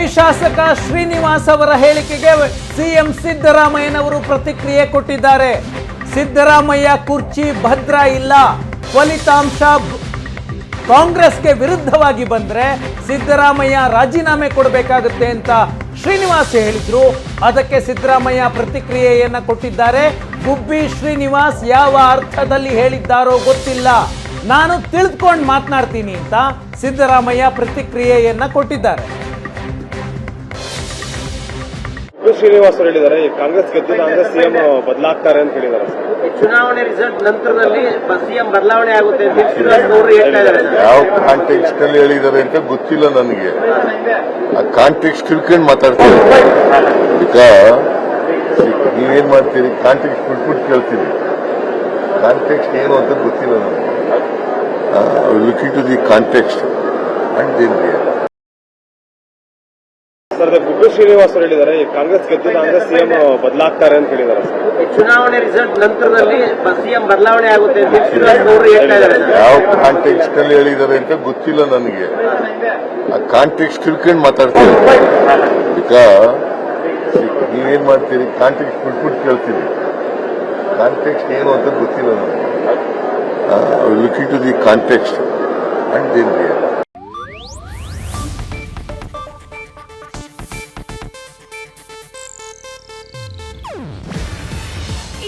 ಈ ಶಾಸಕ ಶ್ರೀನಿವಾಸ್ ಅವರ ಹೇಳಿಕೆಗೆ ಸಿಎಂ ಸಿದ್ದರಾಮಯ್ಯನವರು ಪ್ರತಿಕ್ರಿಯೆ ಕೊಟ್ಟಿದ್ದಾರೆ. ಸಿದ್ದರಾಮಯ್ಯ ಕುರ್ಚಿ ಭದ್ರ ಇಲ್ಲ. ಫಲಿತಾಂಶ ಕಾಂಗ್ರೆಸ್ಗೆ ವಿರುದ್ಧವಾಗಿ ಬಂದರೆ ಸಿದ್ದರಾಮಯ್ಯ ರಾಜೀನಾಮೆ ಕೊಡಬೇಕಾಗುತ್ತೆ ಅಂತ ಶ್ರೀನಿವಾಸ್ ಹೇಳಿದ್ರು. ಅದಕ್ಕೆ ಸಿದ್ದರಾಮಯ್ಯ ಪ್ರತಿಕ್ರಿಯೆಯನ್ನು ಕೊಟ್ಟಿದ್ದಾರೆ. ಗುಬ್ಬಿ ಶ್ರೀನಿವಾಸ್ ಯಾವ ಅರ್ಥದಲ್ಲಿ ಹೇಳಿದ್ದಾರೋ ಗೊತ್ತಿಲ್ಲ. ನಾನು ತಿಳಿದುಕೊಂಡು ಮಾತನಾಡ್ತೀನಿ ಅಂತ ಸಿದ್ದರಾಮಯ್ಯ ಪ್ರತಿಕ್ರಿಯೆಯನ್ನು ಕೊಟ್ಟಿದ್ದಾರೆ. ವಿ. ಶ್ರೀನಿವಾಸ್ ಅವರು ಹೇಳಿದ್ದಾರೆ. ಈ ಕಾಂಗ್ರೆಸ್ ಗೆದ್ದಿಲ್ಲ ಅಂದ್ರೆ ಸಿಎಂ ಬದಲಾಗ್ತಾರೆ ಅಂತ ಹೇಳಿದ್ದಾರೆ ಸರ್. ಚುನಾವಣೆ ರಿಸಲ್ಟ್ ನಂತರದಲ್ಲಿ ಸಿಎಂ ಬದಲಾವಣೆ ಆಗುತ್ತೆ ಅಂತ ಶ್ರೀನಿವಾಸ್ ಗೌಡ್ರು ಹೇಳ್ತಾ ಇದ್ದಾರೆ. ಯಾವ ಕಾಂಟೆಕ್ಸ್ಟ್ ಅಲ್ಲಿ ಹೇಳಿದ್ದಾರೆ ಅಂತ ಗೊತ್ತಿಲ್ಲ ನನಗೆ. ಆ ಕಾಂಟೆಕ್ಸ್ಟ್ ತಿಳ್ಕೊಂಡು ಮಾತಾಡ್ತೀನಿ. ಈಗ ನೀವೇನ್ ಮಾಡ್ತೀರಿ? ಕಾಂಟೆಕ್ಸ್ಟ್ ಬಿಟ್ಬಿಟ್ಟು ಕೇಳ್ತೀರಿ ಕಾಂಟೆಕ್ಸ್ಟ್ ಏನು ಅಂತ ಗೊತ್ತಿಲ್ಲ ನನಗೆ. Looking to the context and then sir ಅದೇ ಗುಬ್ಬಿ ಶ್ರೀನಿವಾಸ್ ಅವರು ಹೇಳಿದ್ದಾರೆ ಈ ಕಾಂಗ್ರೆಸ್ ಗೆದ್ದಿಲ್ಲ ಅಂದ್ರೆ ಸಿಎಂ ಬದಲಾಗ್ತಾರೆ ಅಂತ ಹೇಳಿದ್ದಾರೆ ಸರ್. ಚುನಾವಣೆ ರಿಸಲ್ಟ್ ನಂತರದಲ್ಲಿ ಸಿಎಂ ಬದಲಾವಣೆ ಆಗುತ್ತೆ ಯಾವ ಕಾಂಟೆಕ್ಸ್ಟ್ ಅಲ್ಲಿ ಹೇಳಿದ್ದಾರೆ ಅಂತ ಗೊತ್ತಿಲ್ಲ ನನಗೆ. ಆ ಕಾಂಟೆಕ್ಸ್ಟ್ ತಿಳ್ಕೊಂಡು ಮಾತಾಡ್ತೀನಿ. ಈಗ ನೀವೇನ್ ಮಾಡ್ತೀರಿ? ಕಾಂಟೆಕ್ಸ್ಟ್ ಬಿಟ್ಬಿಟ್ಟು ಕೇಳ್ತೀವಿ ಕಾಂಟೆಕ್ಸ್ಟ್ ಏನು ಅಂತ ಗೊತ್ತಿಲ್ಲ ನನಗೆ. Looking to the context and then